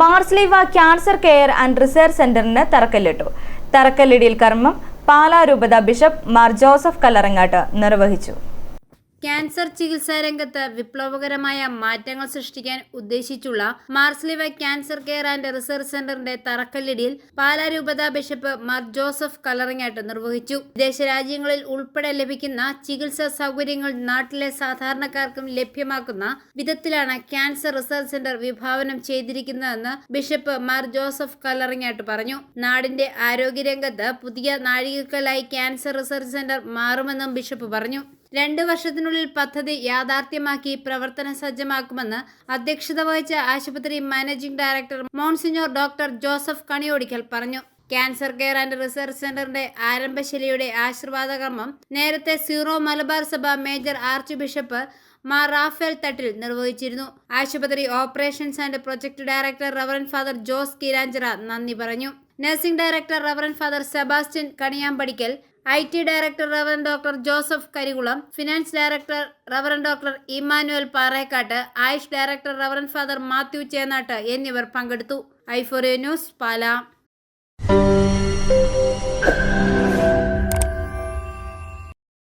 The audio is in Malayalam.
Mar Sleeva cancer care and research സെന്ററിന് തറക്കല്ലിട്ടു. തറക്കല്ലിടിയിൽ കർമ്മം പാലാ രൂപത ബിഷപ്പ് മാർ ജോസഫ് കല്ലറങ്ങാട്ട് നിർവഹിച്ചു. ക്യാൻസർ ചികിത്സാ രംഗത്ത് വിപ്ലവകരമായ മാറ്റങ്ങൾ സൃഷ്ടിക്കാൻ ഉദ്ദേശിച്ചുള്ള Mar Sleeva cancer care and research സെന്ററിന്റെ തറക്കല്ലിടിയിൽ പാലാ രൂപത ബിഷപ്പ് മാർ ജോസഫ് കലറിങ്ങാട്ട് നിർവഹിച്ചു. വിദേശ രാജ്യങ്ങളിൽ ഉൾപ്പെടെ ലഭിക്കുന്ന ചികിത്സാ സൗകര്യങ്ങൾ നാട്ടിലെ സാധാരണക്കാർക്കും ലഭ്യമാക്കുന്ന വിധത്തിലാണ് ക്യാൻസർ റിസർച്ച് സെന്റർ വിഭാവനം ചെയ്തിരിക്കുന്നതെന്ന് ബിഷപ്പ് മാർ ജോസഫ് കലറിങ്ങാട്ട് പറഞ്ഞു. നാടിന്റെ ആരോഗ്യരംഗത്ത് പുതിയ നാഴികക്കല്ലായി ക്യാൻസർ റിസർച്ച് സെന്റർ മാറുമെന്നും ബിഷപ്പ് പറഞ്ഞു. രണ്ട് വർഷത്തിനുള്ളിൽ പദ്ധതി യാഥാർത്ഥ്യമാക്കി പ്രവർത്തന സജ്ജമാക്കുമെന്ന് അധ്യക്ഷത വഹിച്ച ആശുപത്രി managing director monsignor doctor Joseph Kaniyodickal പറഞ്ഞു. ക്യാൻസർ കെയർ ആൻഡ് റിസർച്ച് സെന്ററിന്റെ ആരംഭശിലയുടെ ആശീർവാദകർമ്മം നേരത്തെ Syro Malabar Sabha major archbishop Mar Raphael Thattil നിർവഹിച്ചിരുന്നു. ആശുപത്രി operations and project director reverend father Jose Keeranchira നന്ദി പറഞ്ഞു. Nursing director reverend father Sebastian Kaniyampadickal I T director reverend doctor Joseph Karikulam finance director reverend doctor Emmanuel Parekkattu AYUSH director reverend father Mathew Chenattu എന്നിവർ പങ്കെടുത്തു. ഐഫോറിയ ന്യൂസ് പാലാ.